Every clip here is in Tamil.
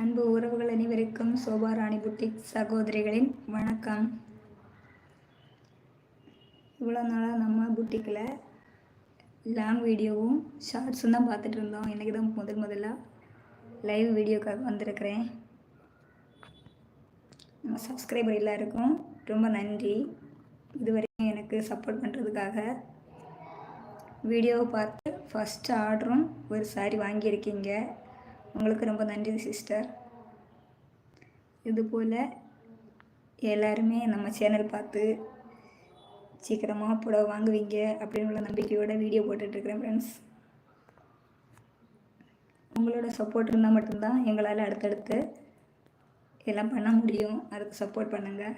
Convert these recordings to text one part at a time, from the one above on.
அன்பு உறவுகள் அனைவருக்கும் சோபா ராணி புட்டிக் சகோதரிகளின் வணக்கம். இவ்வளோ நாளாக நம்ம புட்டிக்கில் லாங் வீடியோவும் ஷார்ட்ஸும் தான் பார்த்துட்டு இருந்தோம். இன்றைக்கி தான் முதல் முதலாக லைவ் வீடியோக்காக வந்திருக்கிறேன். நம்ம சப்ஸ்கிரைபர் எல்லாருக்கும் ரொம்ப நன்றி. இதுவரைக்கும் எனக்கு சப்போர்ட் பண்ணுறதுக்காக வீடியோவை பார்த்து ஃபஸ்ட்டு ஆர்டரும் ஒரு சாரி வாங்கியிருக்கீங்க. உங்களுக்கு ரொம்ப நன்றி சிஸ்டர் இதுபோல் எல்லாருமே நம்ம சேனல் பார்த்து சீக்கிரமாக புடவை வாங்குவீங்க அப்படின்னு உள்ள நம்பிக்கையோட வீடியோ போட்டுட்ருக்கிறேன் ஃப்ரெண்ட்ஸ் உங்களோட சப்போர்ட் இருந்தால் மட்டும்தான் எங்களால் அடுத்தடுத்து எல்லாம் பண்ண முடியும். அதுக்கு சப்போர்ட் பண்ணுங்கள்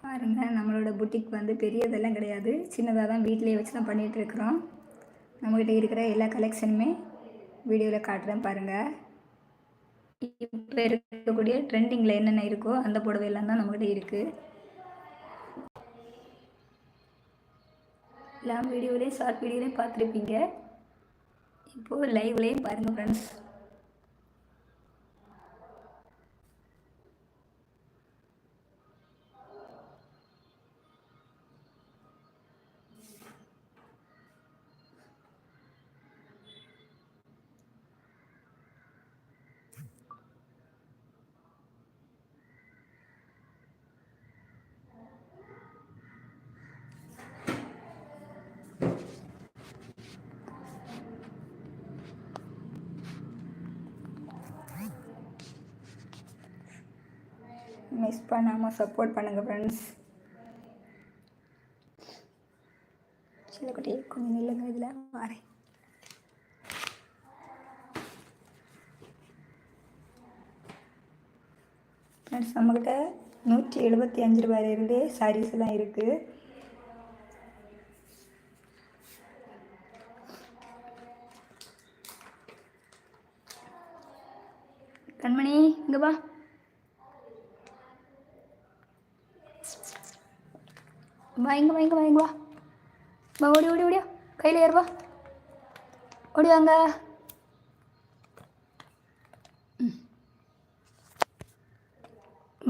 பாருங்கள் நம்மளோட புட்டிக் வந்து பெரியதெல்லாம் கிடையாது. சின்னதாக தான் வீட்டிலேயே வச்சு தான் பண்ணிகிட்டு இருக்கிறோம். நம்மக்கிட்ட இருக்கிற எல்லா கலெக்ஷனுமே வீடியோவில் காட்டுறேன் பாருங்கள் இப்போ இருக்கக்கூடிய ட்ரெண்டிங்கில் என்னென்ன இருக்கோ அந்த புடவை எல்லாம் தான் நம்மக்கிட்ட இருக்குது லாங் வீடியோலேயும் ஷார்ட் வீடியோலையும் பார்த்துருப்பீங்க. இப்போது லைவ்லேயும் பாருங்கள் ஃப்ரெண்ட்ஸ் மிஸ் பண்ணாமல் சப்போர்ட் பண்ணுங்கள் ஃப்ரெண்ட்ஸ் சிலக்குட்டி கொஞ்சம் நில்லுங்க இதில். வரேன். ஃப்ரெண்ட்ஸ் நம்மக்கிட்ட நூற்றி எழுபத்தி அஞ்சு ரூபாயிலிருந்தே சாரீஸ் எல்லாம் இருக்குது கண்மணி இங்கே வா. வா இங்கே வா வா. வா ஓடி ஓடி ஓடியா. கையில் ஏறுவா ஓடி வாங்க.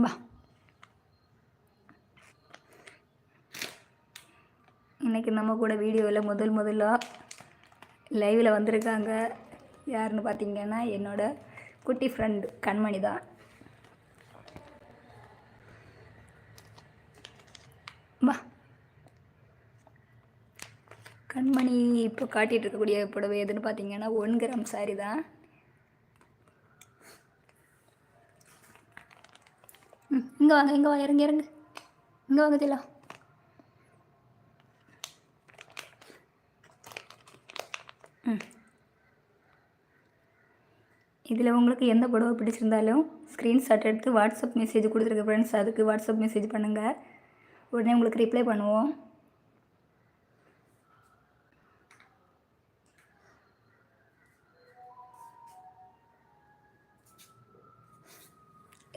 வா. இன்னைக்கு நம்ம கூட வீடியோவில் முதல் முதல்ல லைவில் வந்திருக்காங்க. யாருன்னு பார்த்தீங்கன்னா என்னோட குட்டி ஃப்ரெண்டு கண்மணி தான். வா. கண்மணி இப்போ காட்டிகிட்டு இருக்கக்கூடிய புடவை எதுன்னு பார்த்தீங்கன்னா ஒன் கிராம் சாரி தான். ம் இங்கே வாங்க இங்கே வாங்க இறங்க இறங்க. இங்கே வாங்க திலா ம். இதில் உங்களுக்கு எந்த புடவை பிடிச்சிருந்தாலும் ஸ்க்ரீன்ஷாட் எடுத்து வாட்ஸ்அப் மெசேஜ் கொடுத்துருக்க ஃப்ரெண்ட்ஸ் அதுக்கு வாட்ஸ்அப் மெசேஜ் பண்ணுங்கள் உடனே உங்களுக்கு ரிப்ளை பண்ணுவோம்.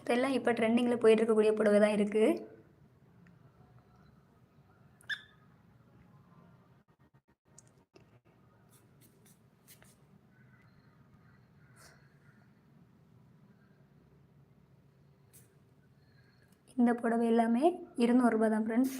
இதெல்லாம் இப்போ ட்ரெண்டிங்கில் போயிட்டு இருக்கக்கூடிய புடவை தான் இருக்குது இந்த புடவை எல்லாமே இருநூறுபா தான் ஃப்ரெண்ட்ஸ்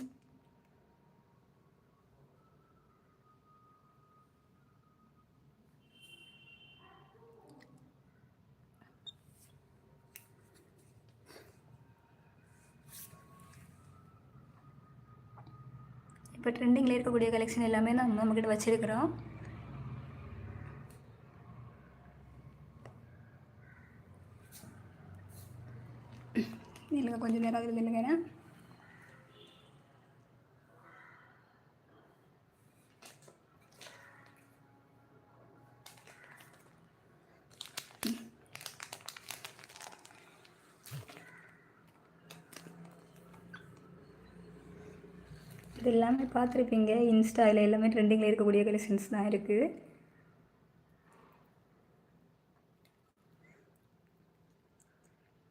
இப்போ ட்ரெண்டிங்கில் இருக்கக்கூடிய கலெக்ஷன் எல்லாமே நம்ம நம்மக்கிட்ட வச்சுருக்கிறோம். இல்லைங்க கொஞ்சம் நேரம் அதில் நில்லுங்க இது எல்லாமே பார்த்துருப்பீங்க. இன்ஸ்டாவில் எல்லாமே ட்ரெண்டிங்கில் இருக்கக்கூடிய கலெக்ஷன்ஸ் தான் இருக்குது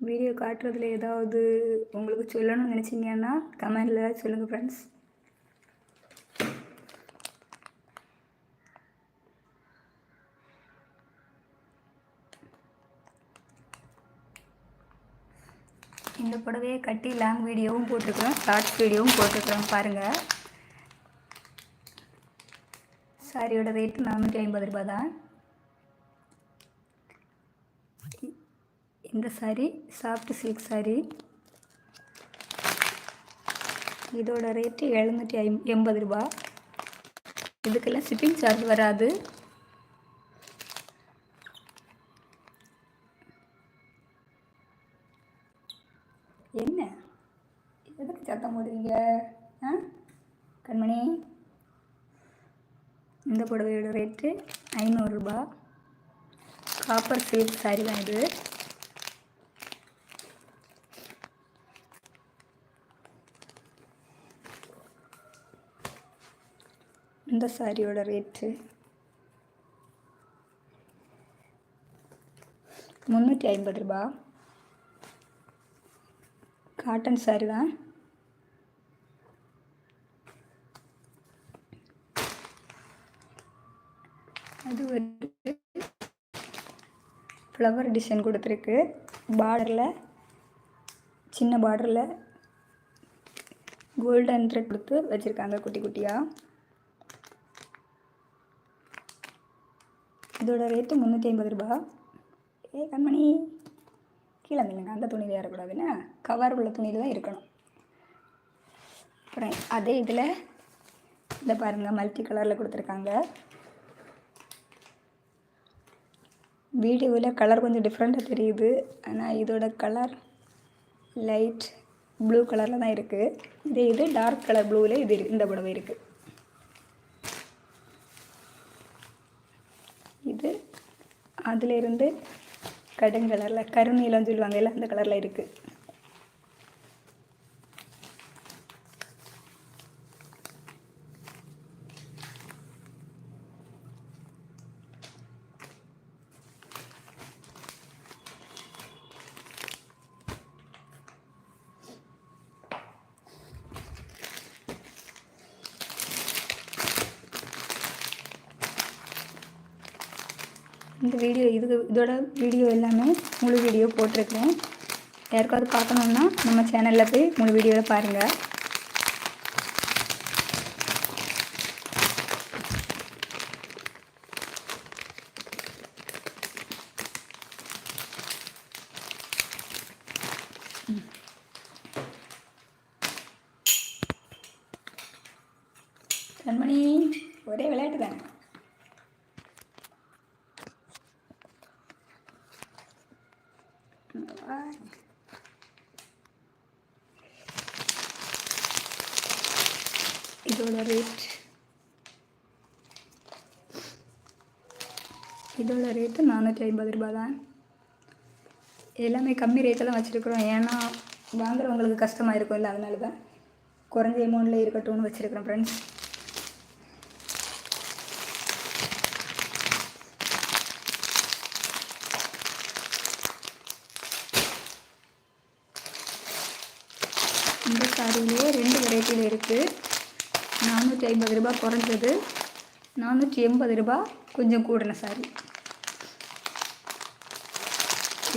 வீடியோ காட்டுறதுல ஏதாவது உங்களுக்கு சொல்லணும்னு நினச்சிங்கன்னா கமெண்டில் சொல்லுங்கள் ஃப்ரெண்ட்ஸ் இந்த புடவையை கட்டி லாங் வீடியோவும் போட்டிருக்கிறோம் ஷார்ட்ஸ் வீடியோவும் போட்டிருக்கிறோம் பாருங்கள் சாரியோட ரேட்டு நானூற்றி ஐம்பது ரூபா தான் இந்த சாரி சாஃப்ட் சில்க் சாரி இதோட ரேட்டு எழுநூற்றி ஐம் எண்பது ரூபா. இதுக்கெல்லாம் ஷிப்பிங் சார்ஜ் வராது என்ன எதுக்கு சத்தம் போடுறீங்க ஆ? கண்மணி இந்த புடவையோட ரேட்டு ஐநூறுரூபா காப்பர் சில்க் சாரி தான் இது. இந்த சாரியோட ரேட்டு முந்நூற்றி ஐம்பது ரூபா. காட்டன் சாரி தான். அது ஃப்ளவர் டிசைன் கொடுத்துருக்கு. பார்டரில் சின்ன பார்டரில் கோல்டன் த்ரெட் கொடுத்து வச்சுருக்காங்க குட்டி குட்டியாக இதோட ரேட்டு முந்நூற்றி ஐம்பது ரூபா. ஏ கண்மணி கீழே நில்லுங்க. அந்த துணியில் ஏறக்கூடாதுன்னா கவர் உள்ள துணியில் தான் இருக்கணும். அப்புறம் அதே இதில் இந்த பாருங்கள் மல்டி கலரில் கொடுத்துருக்காங்க. வீடியோவில் கலர் கொஞ்சம் டிஃப்ரெண்ட்டாக தெரியுது. ஆனால் இதோட கலர் லைட் ப்ளூ கலரில் தான் இருக்குது இதே இது டார்க் கலர் ப்ளூவில் இது இந்த புடவை இருக்குது இது அதிலிருந்து கடுங்கலரில் கருநீலம் சொல்லுவாங்க எல்லாம் அந்த கலரில் இருக்குது இந்த வீடியோ இது இதோட வீடியோ எல்லாமே முழு வீடியோ போட்டிருக்கேன் யாருக்காவது பார்க்கணுன்னா நம்ம சேனலில் போய் முழு வீடியோவில் பாருங்கள் கண்மணி ஒரே விளையாட்டு தானே? ரேட் இதோட ரேட்டு நானூற்றி ஐம்பது ரூபா தான் எல்லாமே கம்மி ரேட்டில் தான் வச்சுருக்குறோம். ஏன்னா வாங்குறவங்களுக்கு கஷ்டமாக இருக்கும் இல்லை அதனால தான் குறைஞ்ச அமௌண்ட்டில் இருக்கட்டும்னு வச்சுருக்குறோம் ஃப்ரெண்ட்ஸ் இந்த சாரியிலே ரெண்டு வெரைட்டியில் இருக்குது நானூற்றி ஐம்பது ரூபாய் குறைஞ்சது. நானூற்றி எண்பது ரூபாய் கொஞ்சம் கூடின சாரி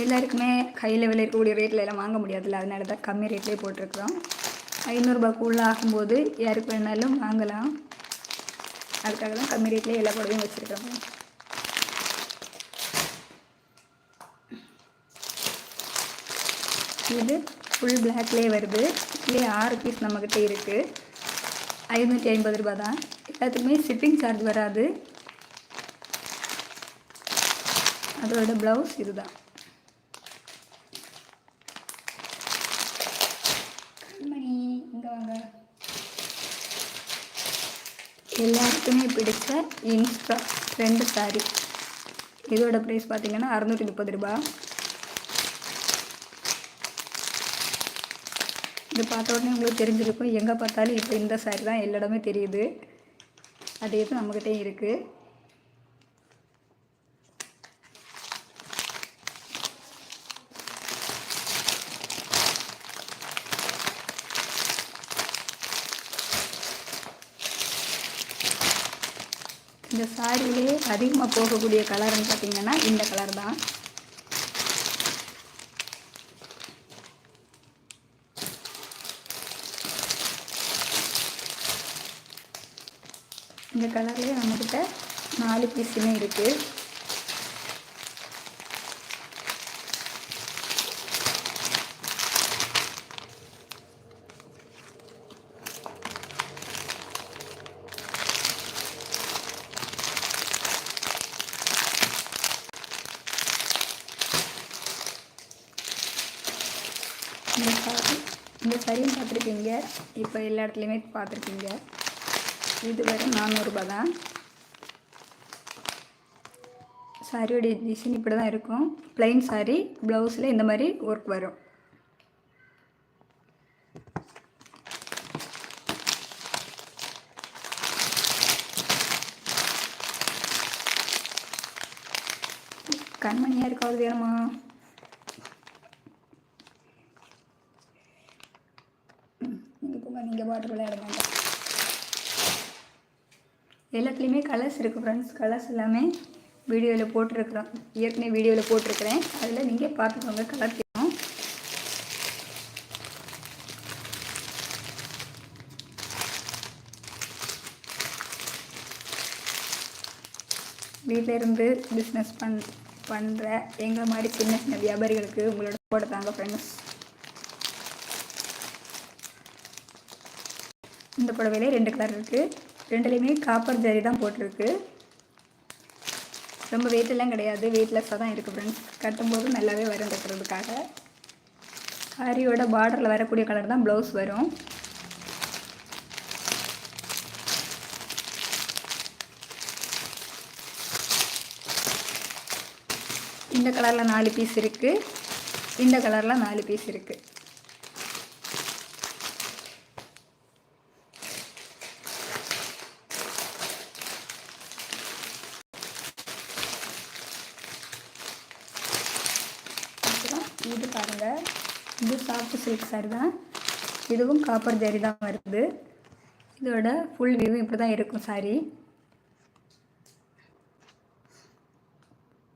எல்லாருக்குமே கையில் விலை இருக்கக்கூடிய ரேட்டில் எல்லாம் வாங்க முடியாதுல்ல. அதனால தான் கம்மி ரேட்லேயே போட்டிருக்கிறோம். ஐநூறுரூபாக்குள்ளே ஆகும்போது யாருக்கு வேணாலும் வாங்கலாம். அதுக்காக தான் கம்மி ரேட்லேயே எல்லா புடவையும் வச்சுருக்கோம் இது ஃபுல் பிளாக்லேயே வருது. இதுலேயே ஆறு பீஸ் நம்மக்கிட்ட இருக்குது ஐநூற்றி ஐம்பது ரூபா தான் எல்லாத்துக்குமே ஷிப்பிங் சார்ஜ் வராது. அதோட ப்ளவுஸ் இதுதான். கண்மணி இங்கே வாங்க. எல்லாருக்குமே பிடிச்ச இன்ஸ்டா ரெண்டு சாரி இதோட ப்ரைஸ் பார்த்தீங்கன்னா அறநூற்றி முப்பது ரூபா. இது பார்த்த உடனே உங்களுக்கு தெரிஞ்சிருக்கும். எங்கே பார்த்தாலும் இப்போ இந்த சாரி தான் எல்லா இடமே தெரியுது. அதே இது நம்மக்கிட்டே இருக்குது இந்த சாரியிலே அதிகமாக போகக்கூடிய கலர்னு பார்த்தீங்கன்னா இந்த கலர் தான். கலர்லேயே நம்மக்கிட்ட நாலு பீஸுமே இருக்குது இந்த சாரி இந்த சரியும் பார்த்துருக்கீங்க இப்போ எல்லா இடத்துலையுமே பார்த்துருக்கீங்க இது வெறும் நானூறுரூபா தான். சாரியோடைய டிசைன் இப்படி தான் இருக்கும் ப்ளைன் சாரி ப்ளவுஸில் இந்த மாதிரி ஒர்க் வரும். கண்மணியாக இருக்காது வேணுமா நீங்கள் நீங்கள் பாட்டு விளையாட வேண்டாம் எல்லாத்துலேயுமே கலர்ஸ் இருக்குது ஃப்ரெண்ட்ஸ் கலர்ஸ் எல்லாமே வீடியோவில் போட்டிருக்கிறோம். ஏற்கனவே வீடியோவில் போட்டிருக்கிறேன். அதில் நீங்கள் பார்த்துக்கோங்க கலர் தெரியும். வீட்டில் இருந்து பிஸ்னஸ் பண் பண்ணுற எங்களை மாதிரி சின்ன சின்ன வியாபாரிகளுக்கு உங்களோட போட தாங்க ஃப்ரெண்ட்ஸ் இந்த புடவையிலே ரெண்டு கலர் இருக்குது ரெண்டுலேயுமே காப்பர் ஜரி தான் போட்டிருக்கு. ரொம்ப வெயிட்டெல்லாம் கிடையாது. வெயிட்லெஸ்ஸாக தான் இருக்குது ஃப்ரெண்ட்ஸ் கட்டும்போது நல்லாவே வரும் கட்டுறதுக்காக. சாரியோட பார்டரில் வரக்கூடிய கலர் தான் ப்ளவுஸ் வரும். இந்த கலரில் நாலு பீஸ் இருக்குது இந்த கலரில் நாலு பீஸ் இருக்குது அப்புறம் இது பாருங்கள் இது சாஃப்ட் சில்க் சாரி தான். இதுவும் காப்பர் ஜரி தான் வருது. இதோட ஃபுல் வியூ இப்படி தான் இருக்கும் சாரி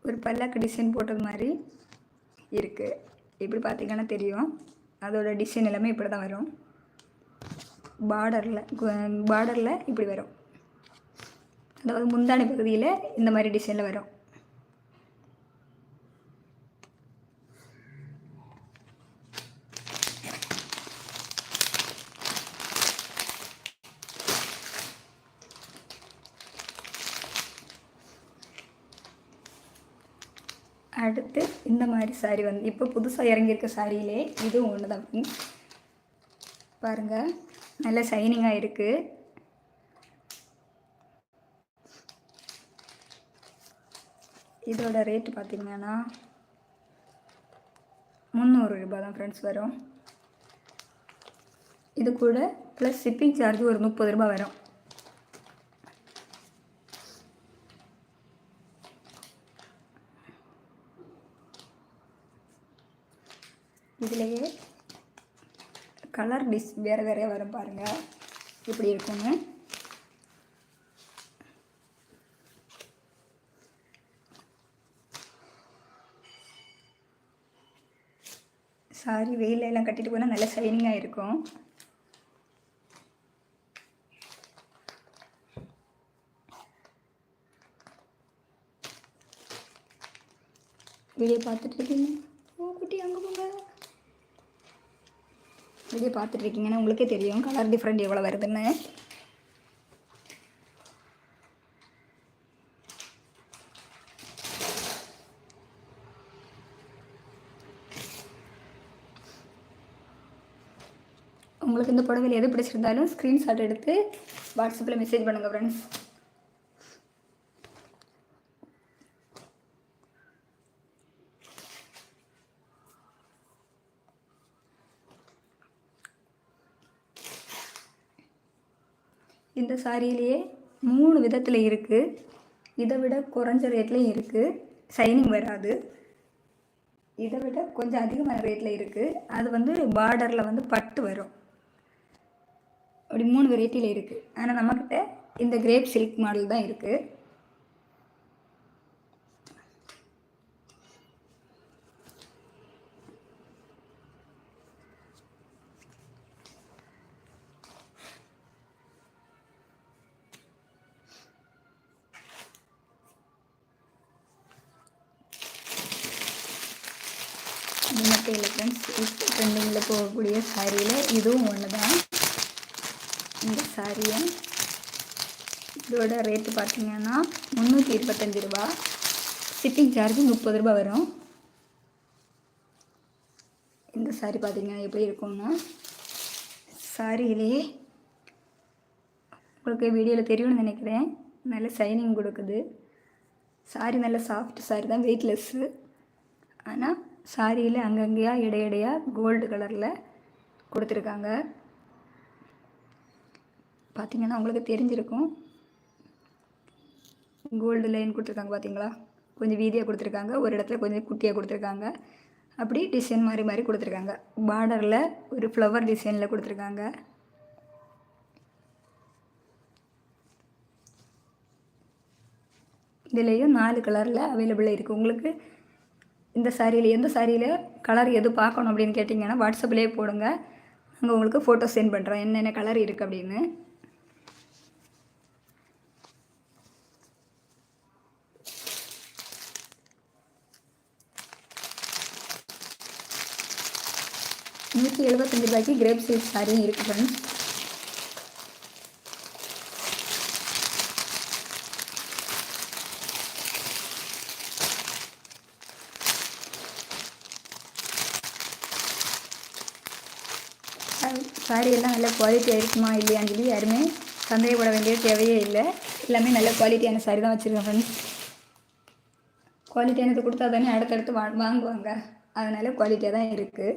ஒரு பல்லாக்கு டிசைன் போட்டது மாதிரி இருக்குது இப்படி பார்த்தீங்கன்னா தெரியும். அதோட டிசைன் எல்லாமே இப்படி தான் வரும். பார்டரில் பார்டரில் இப்படி வரும். அதாவது முந்தானி பகுதியில் இந்த மாதிரி டிசைனில் வரும். அடுத்து இந்த மாதிரி சாரி வந்து இப்போ புதுசாக இறங்கியிருக்க சாரியிலே இதுவும் ஒன்று தான் பாருங்கள் நல்ல ஷைனிங்காக இருக்குது இதோட ரேட்டு பார்த்தீங்கன்னா முந்நூறு ரூபாய் தான் ஃப்ரெண்ட்ஸ் வரும். இது கூட ப்ளஸ் ஷிப்பிங் சார்ஜ் ஒரு முப்பது ரூபாய் வரும். இதுலேயே கலர் டிஸ் வேறு வேறையாக வரும் பாருங்கள் இப்படி இருக்குங்க. சாரி வெயில்ல எல்லாம் கட்டிட்டு போனால் நல்லா ஷைனிங்காக இருக்கும். வீடியோ பார்த்துட்டு இருக்கீங்க? ஓ குட்டி அங்கே போங்க. வீடியோ பார்த்துட்ருக்கீங்கன்னா உங்களுக்கே தெரியும் கலர் டிஃப்ரெண்ட் எவ்வளோ வருதுன்னு. உங்களுக்கு இந்த புடவையில் எது பிடிச்சிருந்தாலும் ஸ்க்ரீன்ஷாட் எடுத்து வாட்ஸ்அப்பில் மெசேஜ் பண்ணுங்கள் ஃப்ரெண்ட்ஸ் இந்த சாரியிலேயே மூணு விதத்தில் இருக்குது இதை விட குறைஞ்ச ரேட்லேயும் இருக்குது ஷைனிங் வராது. இதை விட கொஞ்சம் அதிகமான ரேட்டில் இருக்குது அது வந்து பார்டரில் வந்து பட்டு வரும். அப்படி மூணு வெரைட்டியில் இருக்குது ஆனால் நம்மக்கிட்ட இந்த கிரேப் சில்க் மாடல் தான் இருக்குது மட்டும் இல்லை ஃப்ரெண்ட்ஸ் இப்போ ட்ரெண்டிங்கில் போகக்கூடிய சாரியில் இதுவும் ஒன்று தான். இந்த சாரியை இதோட ரேட்டு பார்த்தீங்கன்னா முந்நூற்றி இருபத்தஞ்சி ரூபா. ஷிப்பிங் சார்ஜ் முப்பது ரூபா வரும். இந்த சாரி பார்த்தீங்கன்னா எப்படி இருக்கும்னா சாரியிலேயே உங்களுக்கு வீடியோவில் தெரியும்னு நினைக்கிறேன். நல்ல சைனிங் கொடுக்குது. சாரி நல்ல சாஃப்ட் சாரி தான் வெயிட்லெஸ்ஸு ஆனால் சாரியில் அங்கங்கேயா இடையடையாக கோல்டு கலரில் கொடுத்துருக்காங்க. பார்த்தீங்கன்னா உங்களுக்கு தெரிஞ்சிருக்கும். கோல்டு லைன் கொடுத்துருக்காங்க பார்த்தீங்களா கொஞ்சம் வீதியாக கொடுத்துருக்காங்க. ஒரு இடத்துல கொஞ்சம் குட்டியாக கொடுத்துருக்காங்க. அப்படி டிசைன் மாதிரி மாதிரி கொடுத்துருக்காங்க. பார்டரில் ஒரு ஃப்ளவர் டிசைனில் கொடுத்துருக்காங்க. இதுலேயும் நாலு கலரில் அவைலபிளாக இருக்குது உங்களுக்கு இந்த சாரியில் எந்த சாரியில் கலர் எது பார்க்கணும் அப்படின்னு கேட்டிங்கன்னா வாட்ஸ்அப்லேயே போடுங்க. நாங்கள் உங்களுக்கு ஃபோட்டோ சென்ட் பண்ணுறேன் என்னென்ன கலர் இருக்குது அப்படின்னு. நூற்றி எழுபத்தஞ்சு ரூபாய்க்கு கிரேப் சில்க் சாரியும் இருக்குது ஃப்ரெண்ட்ஸ் சாரியெல்லாம் நல்ல குவாலிட்டியாக இருக்குமா இல்லையான்னு சொல்லி யாருமே சந்தேகப்பட வேண்டிய தேவையே இல்லை. எல்லாமே நல்ல குவாலிட்டியான சாரி தான் வச்சுருக்கேன் ஃப்ரெண்ட்ஸ் குவாலிட்டியானது கொடுத்தா தானே அடுத்தடுத்து வா வாங்குவாங்க. அதனால் குவாலிட்டியாக தான் இருக்குது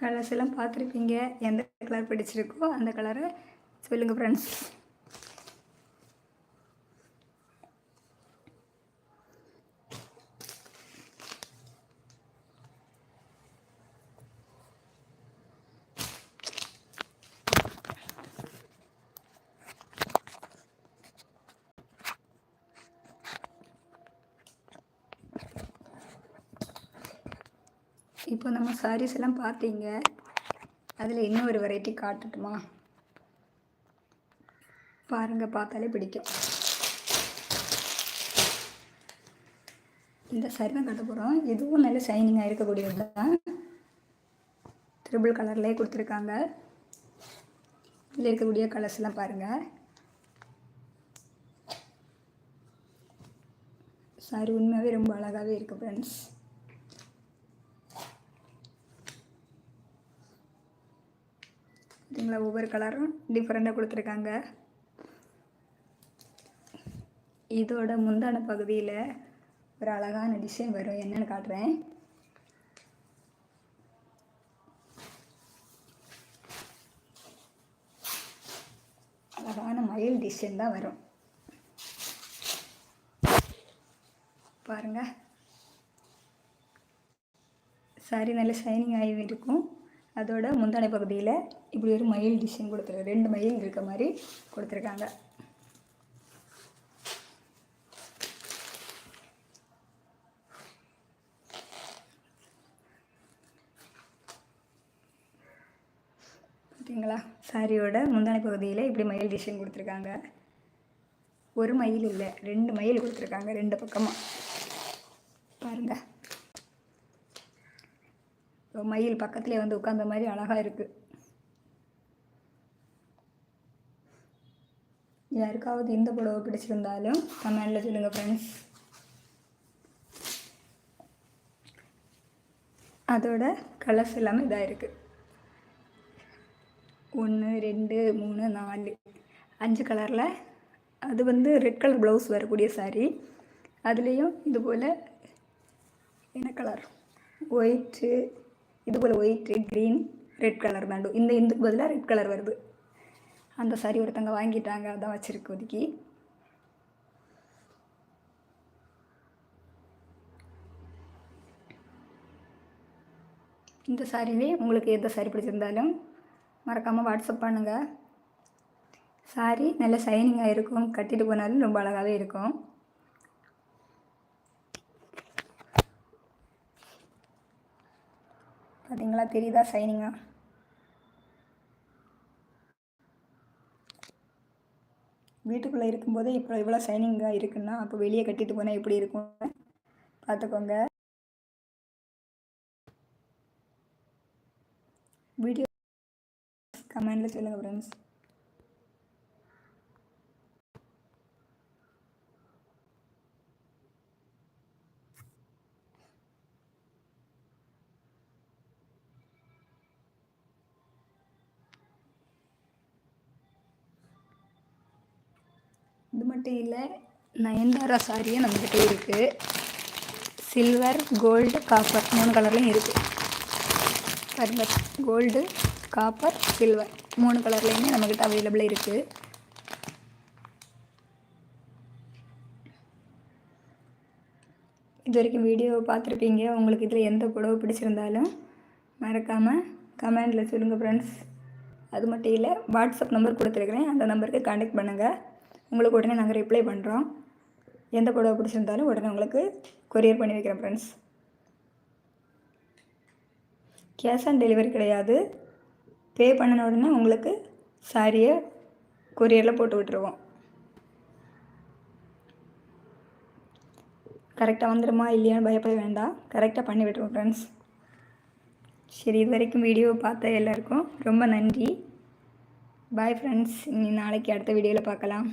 கலர்ஸ் எல்லாம் பார்த்துருப்பீங்க. எந்த கலர் பிடிச்சிருக்கோ அந்த கலரை சொல்லுங்கள் ஃப்ரெண்ட்ஸ் இப்போ நம்ம சாரீஸ் எல்லாம் பார்த்தீங்க. அதில் இன்னும் ஒரு வெரைட்டி காட்டட்டுமா? பாருங்கள் பார்த்தாலே பிடிக்கும். இந்த சாரி தான் காட்ட போகிறோம் இதுவும் நல்ல ஷைனிங்காக இருக்கக்கூடியது தான். ட்ரிபிள் கலர்லேயே கொடுத்துருக்காங்க. இதில் இருக்கக்கூடிய கலர்ஸ்லாம் பாருங்கள் சாரி உண்மையாகவே ரொம்ப அழகாகவே இருக்குது ஃப்ரெண்ட்ஸ் பார்த்தீங்களா ஒவ்வொரு கலரும் டிஃப்ரெண்ட்டாக கொடுத்துருக்காங்க. இதோட முந்தான பகுதியில் ஒரு அழகான டிசைன் வரும். என்னன்னு காட்டுறேன். அழகான மயில் டிசைன் தான் வரும். பாருங்க. சாரி நல்ல ஷைனிங் ஆகி இருக்கும். அதோட முந்தானை பகுதியில் இப்படி ஒரு மயில் டிசைன் கொடுத்துருக்கு ரெண்டு மயில் இருக்க மாதிரி கொடுத்துருக்காங்க. பார்த்தீங்களா சாரியோட முந்தானை பகுதியில் இப்படி மயில் டிசைன் கொடுத்துருக்காங்க. ஒரு மயில் இல்லை ரெண்டு மயில் கொடுத்துருக்காங்க ரெண்டு பக்கமாக பாருங்கள் மயில் பக்கத்துலேயே வந்து உட்காந்த மாதிரி அழகாக இருக்குது யாருக்காவது இந்த புடவை பிடிச்சிருந்தாலும் கமெண்டில் சொல்லுங்கள் ஃப்ரெண்ட்ஸ் அதோட கலர்ஸ் எல்லாமே இதாக இருக்குது ஒன்று ரெண்டு மூணு நாலு. அஞ்சு கலரில் அது வந்து ரெட் கலர் ப்ளவுஸ் வரக்கூடிய சாரீ அதுலேயும் இது போல் என்ன கலர் ஒயிட்டு இது போல் ஒயிட் க்ரீன் ரெட் கலர் தாண்டு இந்த இந்துக்கு பதிலாக ரெட் கலர் வருது. அந்த சாரி ஒருத்தங்க வாங்கிட்டாங்க. அதான் வச்சுருக்கு ஒதுக்கி இந்த சாரிலே உங்களுக்கு எந்த சாரி பிடிச்சிருந்தாலும் மறக்காமல் வாட்ஸ்அப் பண்ணுங்கள் சாரி நல்ல ஷைனிங்காக இருக்கும். கட்டிட்டு போனாலும் ரொம்ப அழகாகவே இருக்கும். பார்த்தீங்களா தெரியுதா சைனிங்காக வீட்டுக்குள்ளே இருக்கும்போதே இப்போ இவ்வளோ சைனிங்காக இருக்குன்னா அப்போ வெளியே கட்டிட்டு போனால் எப்படி இருக்கும்? பார்த்துக்கோங்க வீடியோ கமெண்டில் சொல்லுங்கள் ஃப்ரெண்ட்ஸ் இது இல்லை நயன்தாரா சாரியும் நம்மக்கிட்ட இருக்குது சில்வர் கோல்டு காப்பர் மூணு கலர்லேயும் இருக்குது பாருங்க கோல்டு காப்பர் சில்வர் மூணு கலர்லேயுமே நம்மக்கிட்ட அவைலபிள் இருக்குது இது வரைக்கும் வீடியோ பார்த்துருப்பீங்க. உங்களுக்கு இதில் எந்த புடவை பிடிச்சிருந்தாலும் மறக்காமல் கமெண்டில் சொல்லுங்கள் ஃப்ரெண்ட்ஸ் அது மட்டும் இல்லை வாட்ஸ்அப் நம்பர் கொடுத்துருக்குறேன். அந்த நம்பருக்கு காண்டக்ட் பண்ணுங்கள் உங்களுக்கு உடனே நாங்கள் ரிப்ளை பண்ணுறோம் எந்த புடவை பிடிச்சிருந்தாலும் உடனே உங்களுக்கு கொரியர் பண்ணி வைக்கிறேன் ஃப்ரெண்ட்ஸ் கேஷ் ஆன் டெலிவரி கிடையாது. பே பண்ணின உடனே உங்களுக்கு சாரியை கொரியரில் போட்டு விட்டுருவோம். கரெக்டாக வந்துடுமா இல்லையான்னு பயப்பட வேண்டாம். கரெக்டாக பண்ணி விட்டுருவோம் ஃப்ரெண்ட்ஸ் சரி இது வரைக்கும் வீடியோ பார்த்த எல்லாருக்கும் ரொம்ப நன்றி. பாய் ஃப்ரெண்ட்ஸ் இனி நாளைக்கு அடுத்த வீடியோவில் பார்க்கலாம்.